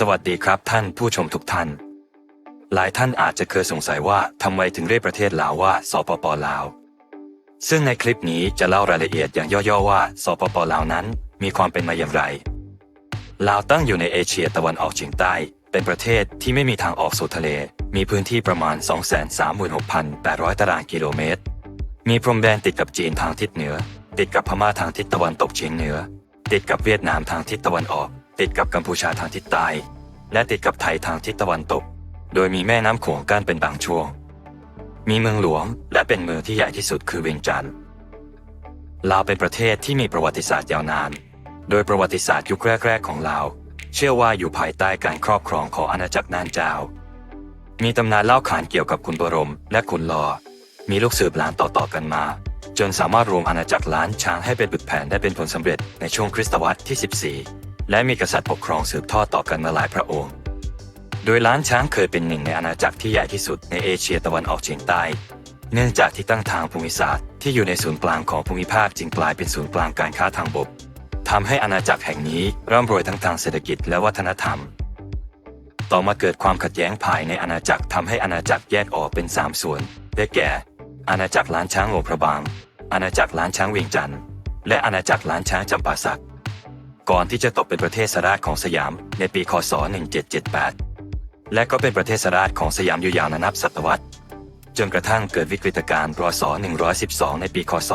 สวัสดีครับท่านผู้ชมทุกท่าน หลายท่านอาจจะเคยสงสัยว่าทำไมถึงเรียกประเทศลาวว่าสปปลาว ซึ่งในคลิปนี้จะเล่ารายละเอียดอย่างย่อๆว่าสปปลาวนั้นมีความเป็นมาอย่างไร ลาวตั้งอยู่ในเอเชียตะวันออกเฉียงใต้ เป็นประเทศที่ไม่มีทางออกสู่ทะเล มีพื้นที่ประมาณ 236,800 ตารางกิโลเมตร มีพรมแดนติดกับจีนทางทิศเหนือ ติดกับพม่าทางทิศตะวันตกเฉียงเหนือ ติดกับเวียดนามทางทิศตะวันออก ติดกับกัมพูชาทางทิศใต้ และติดกับไทยทางทิศตะวันตก โดยมีแม่น้ำโขงกั้นเป็นบางช่วง มีเมืองหลวงและเป็นเมืองที่ใหญ่ที่สุดคือเวียงจันทร์ลาวเป็นประเทศที่มีประวัติศาสตร์ยาวนาน โดยประวัติศาสตร์ยุคแรก ๆ ของลาว เชื่อว่าอยู่ภายใต้การครอบครองของอาณาจักรน่านเจ้า มีตำนานเล่าขานเกี่ยวกับคุณบรม และคุณลอ มีลูกสืบหลานต่อๆกันมา จนสามารถรวมอาณาจักรล้านช้างให้เป็นปึกแผ่นได้เป็นผลสำเร็จในช่วงคริสตวรรษที่ 14 และมีกษัตริย์ปกครองสืบทอดต่อกันมาหลายพระองค์ โดยล้านช้างเคยเป็นหนึ่งในอาณาจักรที่ใหญ่ที่สุดในเอเชียตะวันออกเฉียงใต้ เนื่องจากที่ตั้งทางภูมิศาสตร์ที่อยู่ในศูนย์กลางของภูมิภาคจึงกลายเป็นศูนย์กลางการค้าทางบกทำให้อาณาจักรแห่งนี้ร่ำรวยทั้งทางเศรษฐกิจและวัฒนธรรม ต่อมาเกิดความขัดแย้งภายในอาณาจักรทำให้อาณาจักรแยกออกเป็น 3 ส่วน ได้แก่ อาณาจักรล้านช้างหลวงพระบาง อาณาจักรล้านช้างเวียงจันทร์ และอาณาจักรล้านช้างจำปาสัก ก่อนที่จะตกเป็นประเทศสราชของสยามในปีคศ 1778 และก็เป็นประเทศสราชของสยามอยู่ยาวนานนับศตวรรษ จนกระทั่งเกิดวิกฤตการณ์รศ112 ในปีคศ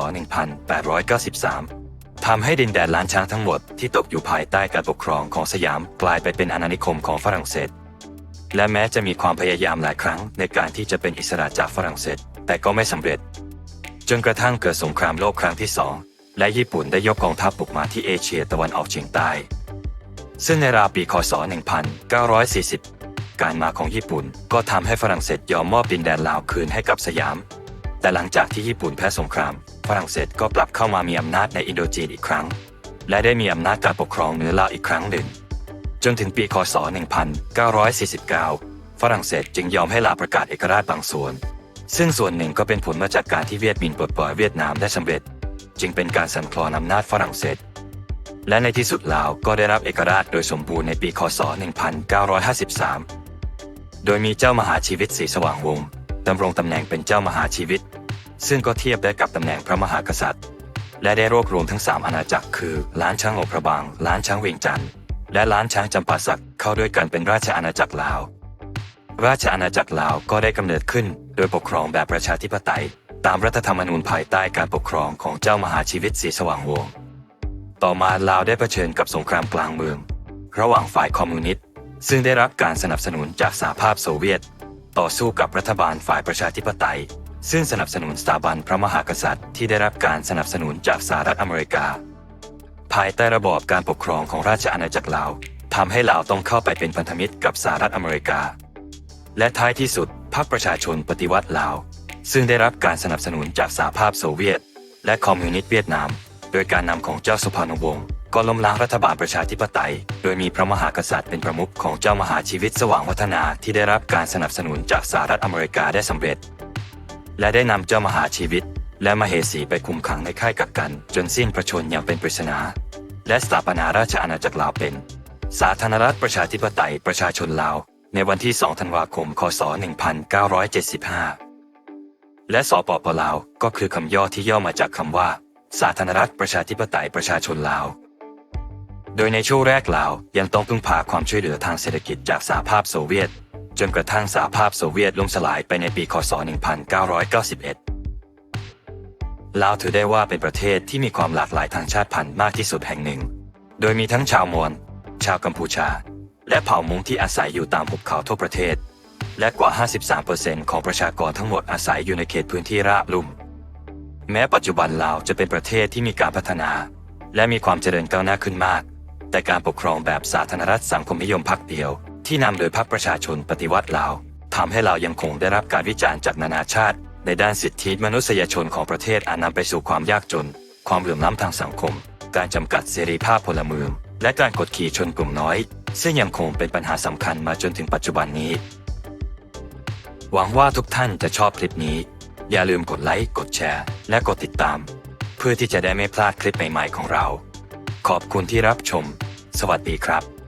1893 ทำให้ดินแดนล้านช้างทั้งหมดที่ตกอยู่ภายใต้การปกครองของสยามกลายไปเป็นอาณานิคมของฝรั่งเศส และแม้จะมีความพยายามหลายครั้งในการที่จะเป็นอิสระจากฝรั่งเศส แต่ก็ไม่สำเร็จ จนกระทั่งเกิดสงครามโลกครั้งที่สอง และญี่ปุ่นได้ยกกองทัพบุกมาที่เอเชียตะวันออกเฉียงใต้ ซึ่งในราวปีคศ 1940 การมาของญี่ปุ่นก็ทำให้ฝรั่งเศสยอมมอบดินแดนลาวคืนให้กับสยาม แต่หลังจากที่ญี่ปุ่นแพ้สงคราม ฝรั่งเศสก็กลับเข้ามามีอำนาจในอินโดจีนอีกครั้ง และได้มีอำนาจการปกครองเหนือลาวอีกครั้งหนึ่ง จนถึงปีคศ 1949 ฝรั่งเศสจึงยอมให้ลาวประกาศเอกราชบางส่วน ซึ่งส่วนหนึ่งก็เป็นผลมาจากการที่เวียดมินปลดปล่อยเวียดนามได้สำเร็จ จึงเป็นการสั่นคลอนอำนาจฝรั่งเศส และในที่สุดลาวก็ได้รับเอกราชโดยสมบูรณ์ในปีคศ 1953 โดยมีเจ้ามหาชีวิตศรีสว่างวงศ์ดำรงตำแหน่งเป็นเจ้ามหาชีวิต ซึ่งก็เทียบได้กับตำแหน่งพระมหากษัตริย์ และได้รวบรวมทั้ง 3 อาณาจักรคือ ล้านช้างหลวงพระบาง ล้านช้างเวียงจันทร์และล้านช้างจำปาสักเข้าด้วยกันเป็นราชอาณาจักรลาว ราชอาณาจักรลาวก็ได้กำเนิดขึ้นโดยปกครองแบบประชาธิปไตย ตามรัฐธรรมนูญภายใต้การปกครองของเจ้ามหาชีวิตศรีสว่างวง ต่อมาลาวได้เผชิญกับสงครามกลางเมือง ระหว่างฝ่ายคอมมิวนิสต์ซึ่งได้รับการสนับสนุนจากสหภาพโซเวียต ต่อสู้กับรัฐบาลฝ่ายประชาธิปไตย ซึ่งสนับสนุนสถาบันพระมหากษัตริย์ ที่ได้รับการสนับสนุนจากสหรัฐอเมริกา ภายใต้ระบอบการปกครองของราชอาณาจักรลาวทำให้ลาวต้องเข้าไปเป็นพันธมิตรกับสหรัฐอเมริกา และท้ายที่สุดพรรคประชาชนปฏิวัติลาว ซึ่งได้รับการสนับสนุนจากสหภาพโซเวียต และคอมมิวนิสต์เวียดนาม โดยการนำของเจ้าสุพรรณวงศ์ก็ล้มล้างรัฐบาลประชาธิปไตย โดยมีพระมหากษัตริย์เป็นประมุขของเจ้ามหาชีวิตสว่างวัฒนาที่ได้รับการสนับสนุนจากสหรัฐอเมริกาได้สำเร็จ และได้นำเจ้ามหาชีวิต และมเหสีไปคุมขังในค่ายกักกัน จนสิ้นพระชนม์อย่างเป็นปริศนา และสถาปนาราชอาณาจักรลาวเป็น สาธารณรัฐประชาธิปไตยประชาชนลาว ในวันที่ 2 ธันวาคม คศ 1975 และสปปลาวก็คือคำย่อที่ย่อมาจากคำว่า สาธารณรัฐประชาธิปไตยประชาชนลาว โดยในช่วงแรกลาวยังต้องพึ่งพาความช่วยเหลือทางเศรษฐกิจจากสหภาพโซเวียต จนกระทั่งสหภาพโซเวียตล่มสลายไปในปีคศ 1991 ลาวถือได้ว่าเป็นประเทศที่มีความหลากหลายทางชาติพันธุ์มากที่สุดแห่งหนึ่ง โดยมีทั้งชาวมอญชาวกัมพูชา และเผ่ามงที่อาศัยอยู่ตามหุบเขาทั่วประเทศ และกว่า 53%ของประชากรทั้งหมดอาศัยอยู่ในเขตพื้นที่ราบลุ่ม แม้ปัจจุบันลาวจะเป็นประเทศที่มีการพัฒนา และมีความเจริญก้าวหน้าขึ้นมาก แต่การปกครองแบบสาธารณรัฐสังคมนิยมพรรคเดียว ที่นำโดยพรรคประชาชนปฏิวัติลาวทำให้ลาวยังคงได้รับการวิจารณ์จากนานาชาติ ในด้านสิทธิมนุษยชนของประเทศอาจนำไปสู่ความยากจน ความเหลื่อมล้ำทางสังคม การจำกัดเสรีภาพพลเมือง และการกดขี่ชนกลุ่มน้อย ซึ่งยังคงเป็นปัญหาสำคัญมาจนถึงปัจจุบันนี้ หวังว่าทุกท่านจะชอบคลิปนี้ อย่าลืมกดไลค์ กดแชร์ และกดติดตาม เพื่อที่จะได้ไม่พลาดคลิปใหม่ๆของเรา ขอบคุณที่รับชม สวัสดีครับ